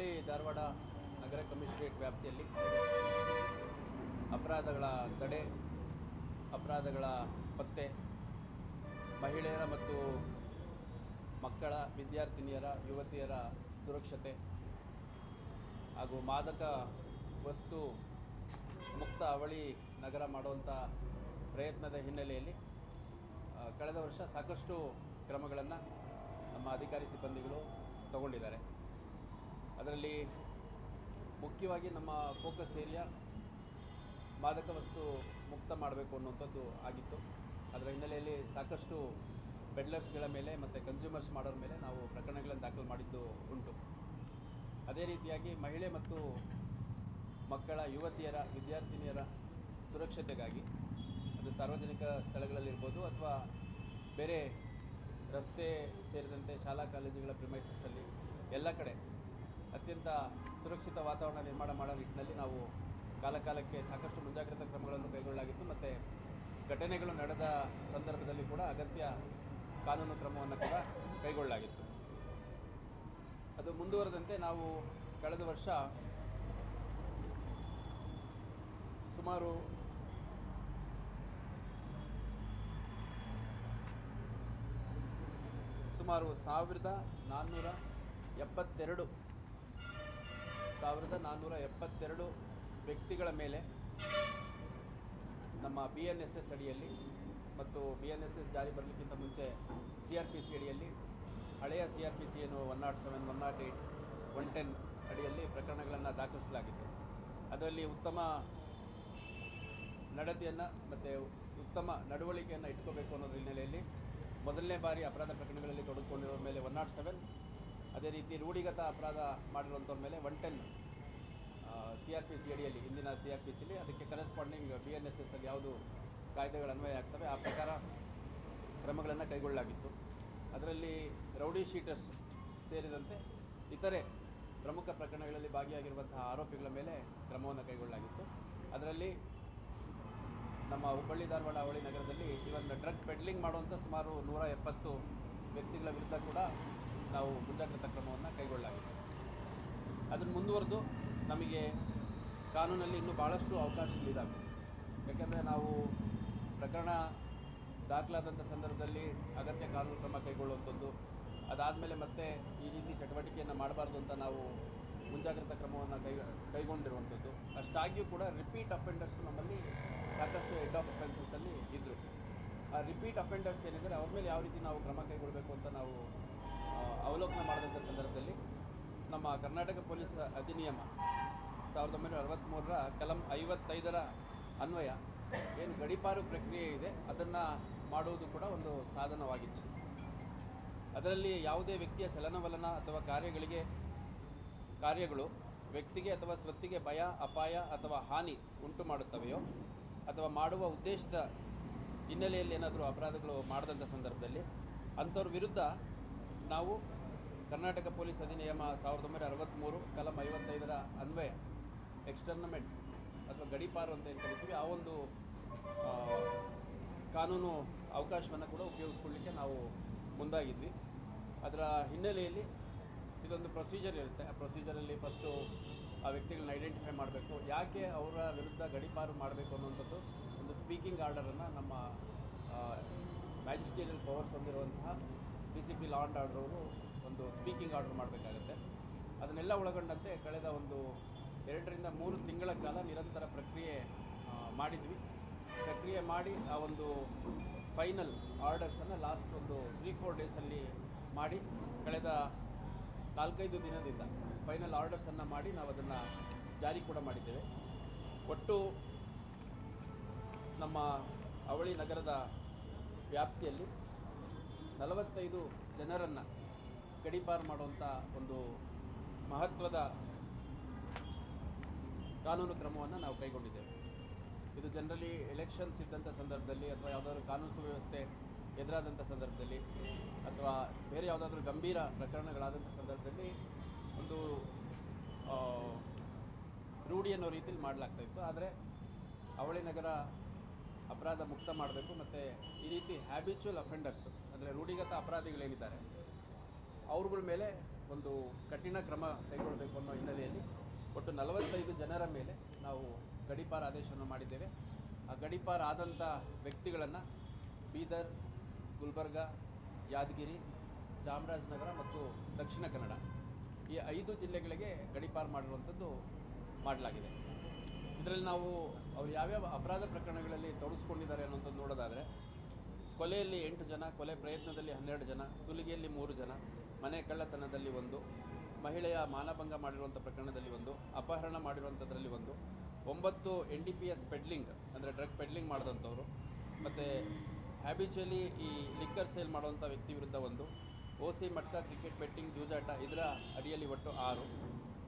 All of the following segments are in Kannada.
ಹುಬ್ಬಳ್ಳಿ, ಧಾರವಾಡ ನಗರ ಕಮಿಷನರೇಟ್ ವ್ಯಾಪ್ತಿಯಲ್ಲಿ ಅಪರಾಧಗಳ ತಡೆ, ಅಪರಾಧಗಳ ಪತ್ತೆ, ಮಹಿಳೆಯರ ಮತ್ತು ಮಕ್ಕಳ, ವಿದ್ಯಾರ್ಥಿನಿಯರ, ಯುವತಿಯರ ಸುರಕ್ಷತೆ ಹಾಗೂ ಮಾದಕ ವಸ್ತು ಮುಕ್ತ ಅವಳಿ ನಗರ ಮಾಡುವಂಥ ಪ್ರಯತ್ನದ ಹಿನ್ನೆಲೆಯಲ್ಲಿ ಕಳೆದ ವರ್ಷ ಸಾಕಷ್ಟು ಕ್ರಮಗಳನ್ನು ನಮ್ಮ ಅಧಿಕಾರಿ ಸಿಬ್ಬಂದಿಗಳು ತಗೊಂಡಿದ್ದಾರೆ. ಅದರಲ್ಲಿ ಮುಖ್ಯವಾಗಿ ನಮ್ಮ ಫೋಕಸ್ ಏರಿಯಾ ಮಾದಕ ವಸ್ತು ಮುಕ್ತ ಮಾಡಬೇಕು ಅನ್ನುವಂಥದ್ದು ಆಗಿತ್ತು. ಅದರ ಹಿನ್ನೆಲೆಯಲ್ಲಿ ಸಾಕಷ್ಟು ಪೆಡ್ಲರ್ಸ್ಗಳ ಮೇಲೆ ಮತ್ತು ಕನ್ಸ್ಯೂಮರ್ಸ್ ಮಾಡೋರ ಮೇಲೆ ನಾವು ಪ್ರಕರಣಗಳನ್ನು ದಾಖಲು ಮಾಡಿದ್ದು ಉಂಟು. ಅದೇ ರೀತಿಯಾಗಿ ಮಹಿಳೆ ಮತ್ತು ಮಕ್ಕಳ ಯುವತಿಯರ, ವಿದ್ಯಾರ್ಥಿನಿಯರ ಸುರಕ್ಷತೆಗಾಗಿ, ಅದು ಸಾರ್ವಜನಿಕ ಸ್ಥಳಗಳಲ್ಲಿರ್ಬೋದು ಅಥವಾ ಬೇರೆ ರಸ್ತೆ ಸೇರಿದಂತೆ ಶಾಲಾ, ಕಾಲೇಜುಗಳ ಪ್ರಿಮೈಸಸ್ಸಲ್ಲಿ ಎಲ್ಲ ಕಡೆ ಅತ್ಯಂತ ಸುರಕ್ಷಿತ ವಾತಾವರಣ ನಿರ್ಮಾಣ ಮಾಡೋ ನಿಟ್ಟಿನಲ್ಲಿ ನಾವು ಕಾಲಕಾಲಕ್ಕೆ ಸಾಕಷ್ಟು ಮುಂಜಾಗ್ರತಾ ಕ್ರಮಗಳನ್ನು ಕೈಗೊಳ್ಳಲಾಗಿತ್ತು. ಮತ್ತು ಘಟನೆಗಳು ನಡೆದ ಸಂದರ್ಭದಲ್ಲಿ ಕೂಡ ಅಗತ್ಯ ಕಾನೂನು ಕ್ರಮವನ್ನು ಕೂಡ ಕೈಗೊಳ್ಳಲಾಗಿತ್ತು. ಅದು ಮುಂದುವರೆದಂತೆ ನಾವು ಕಳೆದ ವರ್ಷ ಸುಮಾರು ಸುಮಾರು ಸಾವಿರದ ನಾನ್ನೂರ ಎಪ್ಪತ್ತೆರಡು ಸಾವಿರದ ನಾನ್ನೂರ ಎಪ್ಪತ್ತೆರಡು ವ್ಯಕ್ತಿಗಳ ಮೇಲೆ ನಮ್ಮ ಬಿ ಎನ್ ಎಸ್ ಎಸ್ ಅಡಿಯಲ್ಲಿ ಮತ್ತು ಬಿ ಎನ್ ಎಸ್ ಎಸ್ ಜಾರಿ ಬರಲಿಕ್ಕಿಂತ ಮುಂಚೆ ಸಿ ಆರ್ ಪಿ ಸಿ ಅಡಿಯಲ್ಲಿ, ಹಳೆಯ ಸಿ ಆರ್ ಪಿ ಸಿ ಏನು one nought seven one nought eight one ten ಅಡಿಯಲ್ಲಿ ಪ್ರಕರಣಗಳನ್ನು ದಾಖಲಿಸಲಾಗಿತ್ತು. ಅದರಲ್ಲಿ ಉತ್ತಮ ನಡತೆಯನ್ನು ಮತ್ತು ಉತ್ತಮ ನಡವಳಿಕೆಯನ್ನು ಇಟ್ಕೋಬೇಕು ಅನ್ನೋದ್ರ ಹಿನ್ನೆಲೆಯಲ್ಲಿ ಮೊದಲನೇ ಬಾರಿ ಅಪರಾಧ ಪ್ರಕರಣಗಳಲ್ಲಿ ತೊಡಗಿಕೊಂಡಿರೋ ಮೇಲೆ ಒನ್ ನಾಟ್ ಸೆವೆನ್ ಅದೇ ರೀತಿ ರೂಢಿಗತ ಅಪರಾಧ ಮಾಡಿರುವಂಥವ್ರ ಮೇಲೆ one ten C R P C ಅಡಿಯಲ್ಲಿ ಇಂದಿನ ಸಿ ಆರ್ ಪಿ ಸಿಲಿ ಅದಕ್ಕೆ corresponding B N S S ಅಲ್ಲಿ ಯಾವುದು ಕಾಯ್ದೆಗಳು ಅನ್ವಯ ಆಗ್ತವೆ, ಆ ಪ್ರಕಾರ ಕ್ರಮಗಳನ್ನು ಕೈಗೊಳ್ಳಲಾಗಿತ್ತು. ಅದರಲ್ಲಿ ರೌಡಿ ಶೀಟರ್ಸ್ ಸೇರಿದಂತೆ ಇತರೆ ಪ್ರಮುಖ ಪ್ರಕರಣಗಳಲ್ಲಿ ಭಾಗಿಯಾಗಿರುವಂತಹ ಆರೋಪಿಗಳ ಮೇಲೆ ಕ್ರಮವನ್ನು ಕೈಗೊಳ್ಳಲಾಗಿತ್ತು. ಅದರಲ್ಲಿ ನಮ್ಮ ಹುಬ್ಬಳ್ಳಿ ಧಾರವಾಡ ಅವಳಿ ನಗರದಲ್ಲಿ ಒಂದು ಡ್ರಗ್ ಪೆಡ್ಲಿಂಗ್ ಮಾಡುವಂಥ ಸುಮಾರು ನೂರ ಎಪ್ಪತ್ತು ವ್ಯಕ್ತಿಗಳ ವಿರುದ್ಧ ಕೂಡ ನಾವು ಮುಂಜಾಗ್ರತಾ ಕ್ರಮವನ್ನು ಕೈಗೊಳ್ಳಲಾಗಿದೆ. ಅದನ್ನು ಮುಂದುವರೆದು ನಮಗೆ ಕಾನೂನಲ್ಲಿ ಇನ್ನೂ ಭಾಳಷ್ಟು ಅವಕಾಶಗಳಿದ್ದಾವೆ ಯಾಕೆಂದರೆ ನಾವು ಪ್ರಕರಣ ದಾಖಲಾದಂಥ ಸಂದರ್ಭದಲ್ಲಿ ಅಗತ್ಯ ಕಾನೂನು ಕ್ರಮ ಕೈಗೊಳ್ಳುವಂಥದ್ದು, ಅದಾದಮೇಲೆ ಮತ್ತೆ ಈ ರೀತಿ ಚಟುವಟಿಕೆಯನ್ನು ಮಾಡಬಾರ್ದು ಅಂತ ನಾವು ಮುಂಜಾಗ್ರತಾ ಕ್ರಮವನ್ನು ಕೈ, ಕೈಗೊಂಡಿರುವಂಥದ್ದು. ಅಷ್ಟಾಗಿಯೂ ಕೂಡ ರಿಪೀಟ್ ಅಫೆಂಡರ್ಸ್ ನಮ್ಮಲ್ಲಿ ಸಾಕಷ್ಟು ಹೆಡ್ ಆಫ್ ಅಫೆನ್ಸಸ್ಸಲ್ಲಿ ಇದ್ದರು ಆ ರಿಪೀಟ್ ಅಫೆಂಡರ್ಸ್ ಏನಿದ್ದಾರೆ ಅವ್ರ ಮೇಲೆ ಯಾವ ರೀತಿ ನಾವು ಕ್ರಮ ಕೈಗೊಳ್ಳಬೇಕು ಅಂತ ನಾವು ಅವಲೋಕನ ಮಾಡಿದಂಥ ಸಂದರ್ಭದಲ್ಲಿ ನಮ್ಮ ಕರ್ನಾಟಕ ಪೊಲೀಸ್ ಅಧಿನಿಯಮ ಸಾವಿರದ ಒಂಬೈನೂರ ಅರವತ್ತ್ಮೂರರ ಕಲಂ ಐವತ್ತೈದರ ಅನ್ವಯ ಏನು ಗಡಿಪಾರು ಪ್ರಕ್ರಿಯೆ ಇದೆ, ಅದನ್ನು ಮಾಡುವುದು ಕೂಡ ಒಂದು ಸಾಧನವಾಗಿತ್ತು. ಅದರಲ್ಲಿ ಯಾವುದೇ ವ್ಯಕ್ತಿಯ ಚಲನವಲನ ಅಥವಾ ಕಾರ್ಯಗಳಿಗೆ ಕಾರ್ಯಗಳು ವ್ಯಕ್ತಿಗೆ ಅಥವಾ ಸ್ವತ್ತಿಗೆ ಭಯ, ಅಪಾಯ ಅಥವಾ ಹಾನಿ ಉಂಟು ಮಾಡುತ್ತವೆಯೋ ಅಥವಾ ಮಾಡುವ ಉದ್ದೇಶದ ಹಿನ್ನೆಲೆಯಲ್ಲಿ ಏನಾದರೂ ಅಪರಾಧಗಳು ಮಾಡಿದಂಥ ಸಂದರ್ಭದಲ್ಲಿ ಅಂಥವ್ರ ವಿರುದ್ಧ ನಾವು ಕರ್ನಾಟಕ ಪೊಲೀಸ್ ಅಧಿನಿಯಮ ಸಾವಿರದ ಒಂಬೈನೂರ ಅರವತ್ತ್ಮೂರು ಕಲಂ ಐವತ್ತೈದರ ಅನ್ವಯ ಎಕ್ಸ್ಟರ್ನಮೆಂಟ್ ಅಥವಾ ಗಡಿಪಾರು ಅಂತ ಏನು ಕರಿತೀವಿ, ಆ ಒಂದು ಕಾನೂನು ಅವಕಾಶವನ್ನು ಕೂಡ ಉಪಯೋಗಿಸ್ಕೊಳ್ಳಿಕ್ಕೆ ನಾವು ಮುಂದಾಗಿದ್ವಿ. ಅದರ ಹಿನ್ನೆಲೆಯಲ್ಲಿ ಇದೊಂದು ಪ್ರೊಸೀಜರ್ ಇರುತ್ತೆ. ಆ ಪ್ರೊಸೀಜರಲ್ಲಿ ಫಸ್ಟು ಆ ವ್ಯಕ್ತಿಗಳನ್ನ ಐಡೆಂಟಿಫೈ ಮಾಡಬೇಕು. ಯಾಕೆ ಅವರ ವಿರುದ್ಧ ಗಡಿಪಾರು ಮಾಡಬೇಕು ಅನ್ನುವಂಥದ್ದು ಒಂದು ಸ್ಪೀಕಿಂಗ್ ಆರ್ಡರನ್ನು ನಮ್ಮ ಮ್ಯಾಜಿಸ್ಟ್ರೇರಿಯಲ್ ಪವರ್ಸ್ ಹೊಂದಿರುವಂತಹ D C P law and order ಅವರು ಒಂದು ಸ್ಪೀಕಿಂಗ್ ಆರ್ಡರ್ ಮಾಡಬೇಕಾಗತ್ತೆ. ಅದನ್ನೆಲ್ಲ ಒಳಗೊಂಡಂತೆ ಕಳೆದ ಒಂದು ಎರಡರಿಂದ ಮೂರು ತಿಂಗಳ ಕಾಲ ನಿರಂತರ ಪ್ರಕ್ರಿಯೆ ಮಾಡಿದ್ವಿ. ಪ್ರಕ್ರಿಯೆ ಮಾಡಿ ಆ ಒಂದು ಫೈನಲ್ ಆರ್ಡರ್ಸನ್ನು ಲಾಸ್ಟ್ ಒಂದು ತ್ರೀ ಫೋರ್ ಡೇಸಲ್ಲಿ ಮಾಡಿ ಕಳೆದ ನಾಲ್ಕೈದು ದಿನದಿಂದ ಫೈನಲ್ ಆರ್ಡರ್ಸನ್ನು ಮಾಡಿ ನಾವು ಅದನ್ನು ಜಾರಿ ಕೂಡ ಮಾಡಿದ್ದೇವೆ. ಒಟ್ಟು ನಮ್ಮ ಅವಳಿ ನಗರದ ವ್ಯಾಪ್ತಿಯಲ್ಲಿ ನಲವತ್ತೈದು ಜನರನ್ನು ಗಡೀಪಾರು ಮಾಡುವಂಥ ಒಂದು ಮಹತ್ವದ ಕಾನೂನು ಕ್ರಮವನ್ನು ನಾವು ಕೈಗೊಂಡಿದ್ದೇವೆ. ಇದು ಜನರಲಿ ಎಲೆಕ್ಷನ್ಸ್ ಇದ್ದಂಥ ಸಂದರ್ಭದಲ್ಲಿ ಅಥವಾ ಯಾವುದಾದ್ರೂ ಕಾನೂನು ಸುವ್ಯವಸ್ಥೆ ಎದುರಾದಂಥ ಸಂದರ್ಭದಲ್ಲಿ ಅಥವಾ ಬೇರೆ ಯಾವುದಾದ್ರೂ ಗಂಭೀರ ಪ್ರಕರಣಗಳಾದಂಥ ಸಂದರ್ಭದಲ್ಲಿ ಒಂದು ರೂಢಿ ಅನ್ನೋ ರೀತಿಯಲ್ಲಿ ಮಾಡಲಾಗ್ತಾ ಇತ್ತು. ಆದರೆ ಅವಳಿ ನಗರ ಅಪರಾಧ ಮುಕ್ತ ಮಾಡಬೇಕು ಮತ್ತು ಈ ರೀತಿ ಹ್ಯಾಬಿಚುವಲ್ ಅಫೆಂಡರ್ಸ್ ಅಂದರೆ ರೂಢಿಗತ ಅಪರಾಧಿಗಳೇನಿದ್ದಾರೆ, ಅವ್ರಗಳ ಮೇಲೆ ಒಂದು ಕಠಿಣ ಕ್ರಮ ಕೈಗೊಳ್ಳಬೇಕು ಅನ್ನೋ ಹಿನ್ನೆಲೆಯಲ್ಲಿ ಒಟ್ಟು ನಲವತ್ತೈದು ಜನರ ಮೇಲೆ ನಾವು ಗಡೀಪಾರ ಆದೇಶವನ್ನು ಮಾಡಿದ್ದೇವೆ. ಆ ಗಡಿಪಾರ ಆದಂಥ ವ್ಯಕ್ತಿಗಳನ್ನು ಬೀದರ್, ಗುಲ್ಬರ್ಗ, ಯಾದಗಿರಿ, ಚಾಮರಾಜನಗರ ಮತ್ತು ದಕ್ಷಿಣ ಕನ್ನಡ ಈ ಐದು ಜಿಲ್ಲೆಗಳಿಗೆ ಗಡಿಪಾರ ಮಾಡಿರುವಂಥದ್ದು ಮಾಡಲಾಗಿದೆ. ಇದರಲ್ಲಿ ನಾವು ಅವ್ರು ಯಾವ್ಯಾವ ಅಪರಾಧ ಪ್ರಕರಣಗಳಲ್ಲಿ ತೊಡಗಿಸ್ಕೊಂಡಿದ್ದಾರೆ ಅನ್ನೋಂಥದ್ದು ನೋಡೋದಾದರೆ ಕೊಲೆಯಲ್ಲಿ ಎಂಟು ಜನ, ಕೊಲೆ ಪ್ರಯತ್ನದಲ್ಲಿ ಹನ್ನೆರಡು ಜನ, ಸುಲಿಗೆಯಲ್ಲಿ ಮೂರು ಜನ, ಮನೆ ಕಳ್ಳತನದಲ್ಲಿ ಒಂದು, ಮಹಿಳೆಯ ಮಾನಭಂಗ ಮಾಡಿರುವಂಥ ಪ್ರಕರಣದಲ್ಲಿ ಒಂದು, ಅಪಹರಣ ಮಾಡಿರುವಂಥದ್ರಲ್ಲಿ ಒಂದು, ಒಂಬತ್ತು N D P S peddling ಅಂದರೆ ಡ್ರಗ್ ಪೆಡ್ಲಿಂಗ್ ಮಾಡಿದಂಥವ್ರು, ಮತ್ತು ಹ್ಯಾಬಿಚುಲಿ ಈ ಲಿಕ್ಕರ್ ಸೇಲ್ ಮಾಡುವಂಥ ವ್ಯಕ್ತಿ ವಿರುದ್ಧ ಒಂದು, O C matka cricket betting ಜೂಜಾಟ ಇದರ ಅಡಿಯಲ್ಲಿ ಒಟ್ಟು ಆರು,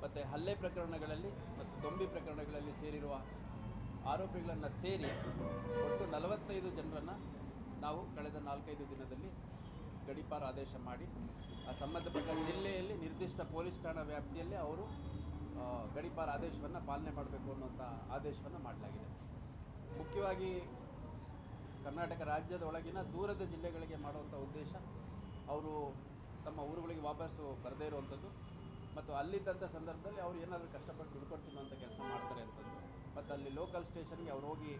ಮತ್ತು ಹಲ್ಲೆ ಪ್ರಕರಣಗಳಲ್ಲಿ ಮತ್ತು ದೊಂಬಿ ಪ್ರಕರಣಗಳಲ್ಲಿ ಸೇರಿರುವ ಆರೋಪಿಗಳನ್ನು ಸೇರಿ ಒಟ್ಟು ನಲವತ್ತೈದು ಜನರನ್ನು ನಾವು ಕಳೆದ ನಾಲ್ಕೈದು ದಿನದಲ್ಲಿ ಗಡೀಪಾರ ಆದೇಶ ಮಾಡಿ, ಆ ಸಂಬಂಧಪಟ್ಟ ಜಿಲ್ಲೆಯಲ್ಲಿ ನಿರ್ದಿಷ್ಟ ಪೊಲೀಸ್ ಠಾಣಾ ವ್ಯಾಪ್ತಿಯಲ್ಲಿ ಅವರು ಗಡೀಪಾರು ಆದೇಶವನ್ನು ಪಾಲನೆ ಮಾಡಬೇಕು ಅನ್ನುವಂಥ ಆದೇಶವನ್ನು ಮಾಡಲಾಗಿದೆ. ಮುಖ್ಯವಾಗಿ ಕರ್ನಾಟಕ ರಾಜ್ಯದ ಒಳಗಿನ ದೂರದ ಜಿಲ್ಲೆಗಳಿಗೆ ಮಾಡುವಂಥ ಉದ್ದೇಶ ಅವರು ತಮ್ಮ ಊರುಗಳಿಗೆ ವಾಪಸ್ಸು ಬರದೇ ಇರುವಂಥದ್ದು ಮತ್ತು ಅಲ್ಲಿದ್ದಂಥ ಸಂದರ್ಭದಲ್ಲಿ ಅವ್ರು ಏನಾದರೂ ಕಷ್ಟಪಟ್ಟು ದುಡ್ಕೊಂಡು ತಿನ್ನುವಂಥ ಕೆಲಸ ಮಾಡ್ತಾರೆ ಅಂತದ್ದು. ಮತ್ತು ಅಲ್ಲಿ ಲೋಕಲ್ ಸ್ಟೇಷನ್ಗೆ ಅವ್ರು ಹೋಗಿ